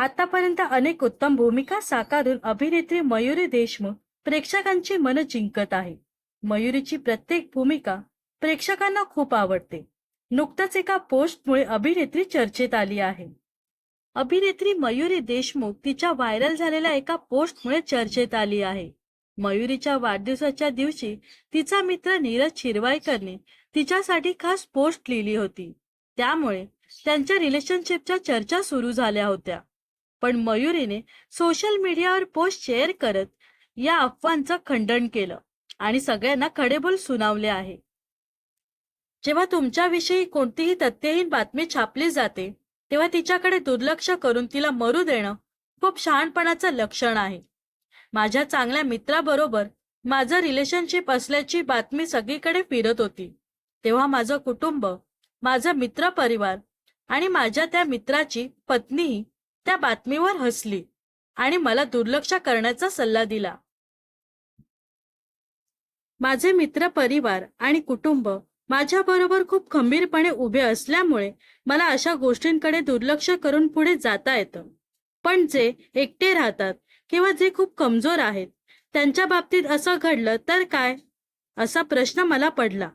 आतापर्यंत अनेक उत्तम भूमिका साकारून अभिनेत्री मयुरी देशमुख प्रेक्षकांची मन जिंकत आहे. मयुरीची प्रत्येक भूमिका प्रेक्षकांना खूप आवडते. नुकतंच एका पोस्टमुळे अभिनेत्री चर्चेत आली आहे. अभिनेत्री मयुरी देशमुख तिच्या व्हायरल झालेल्या एका पोस्टमुळे चर्चेत आली आहे. मयुरीच्या वाढदिवसाच्या दिवशी तिचा मित्र नीरज शिरवाईकरने तिच्यासाठी खास पोस्ट लिहिली होती. त्यामुळे त्यांच्या रिलेशनशिपच्या चर्चा सुरू झाल्या होत्या. पण मयुरीने सोशल मीडियावर पोस्ट शेअर करत या अफवांचं खंडन केलं आणि सगळ्यांना खडेबोल सुनावले आहे. जेव्हा तुमच्याविषयी कोणतीही तथ्यहीन बातमी छापली जाते तेव्हा तिच्याकडे दुर्लक्ष करून तिला मरू देणं खूप शहाणपणाचं लक्षण आहे. माझ्या चांगल्या मित्राबरोबर माझं रिलेशनशिप असल्याची बातमी सगळीकडे फिरत होती. तेव्हा माझं कुटुंब माझा मित्र परिवार आणि माझ्या त्या मित्राची पत्नीही त्या बातमीवर हसली आणि मला दुर्लक्ष करण्याचा सल्ला दिला. माझे मित्र परिवार आणि कुटुंब माझ्याबरोबर खूप खंबीरपणे उभे असल्यामुळे मला अशा गोष्टींकडे दुर्लक्ष करून पुढे जाता येतं. पण जे एकटे राहतात किंवा जे खूप कमजोर आहेत त्यांच्या बाबतीत असं घडलं तर काय? असा प्रश्न मला पडला.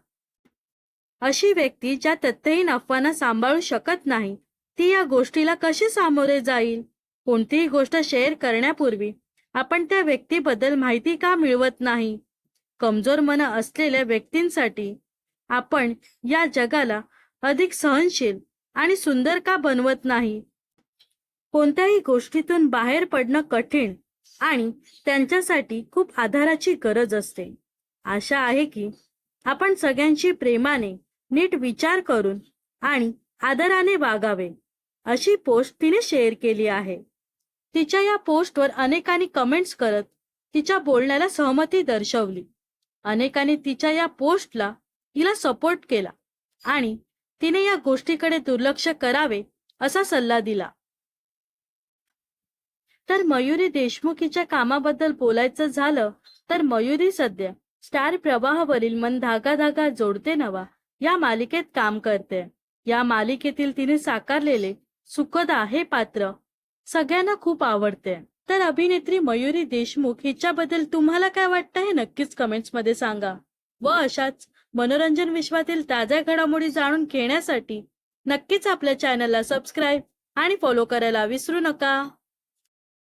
अशी व्यक्ती ज्या तथ्यहीन अफवांना सांभाळू शकत नाही ती या गोष्टीला कशी सामोरे जाईल? कोणतीही गोष्ट शेअर करण्यापूर्वी आपण त्या व्यक्तीबद्दल माहिती का मिळवत नाही? कमजोर मन असलेल्या व्यक्तींसाठी आपण या जगाला अधिक सहनशील आणि सुंदर का बनवत नाही? कोणत्याही गोष्टीतून बाहेर पडणं कठीण आणि त्यांच्यासाठी खूप आधाराची गरज असते. आशा आहे की आपण सगळ्यांशी प्रेमाने नीट विचार करून आणि आदराने वागावे. अशी पोस्ट तिने शेअर केली आहे. तिच्या या पोस्टवर अनेकांनी कमेंट्स करत तिच्या बोलण्याला सहमती दर्शवली. अनेकांनी तिच्या या पोस्टला तिला सपोर्ट केला आणि तिने या गोष्टीकडे दुर्लक्ष करावे असा सल्ला दिला. तर मयुरी देशमुखीच्या कामाबद्दल बोलायचं झालं तर मयुरी सध्या स्टार प्रवाहावरील मन धागा धागा जोडते नवा या मालिकेत काम करते. या मालिकेतील तिने साकारलेले सुखदा हे पात्र. सगळ्यांना खूप आवडते. तर अभिनेत्री मयुरी देशमुख हिच्याबद्दल तुम्हाला काय वाटतं हे नक्कीच कमेंट्समध्ये सांगा. व अशाच मनोरंजन विश्वातील ताज्या घडामोडी जाणून घेण्यासाठी नक्कीच आपल्या चॅनलला सबस्क्राईब आणि फॉलो करायला विसरू नका.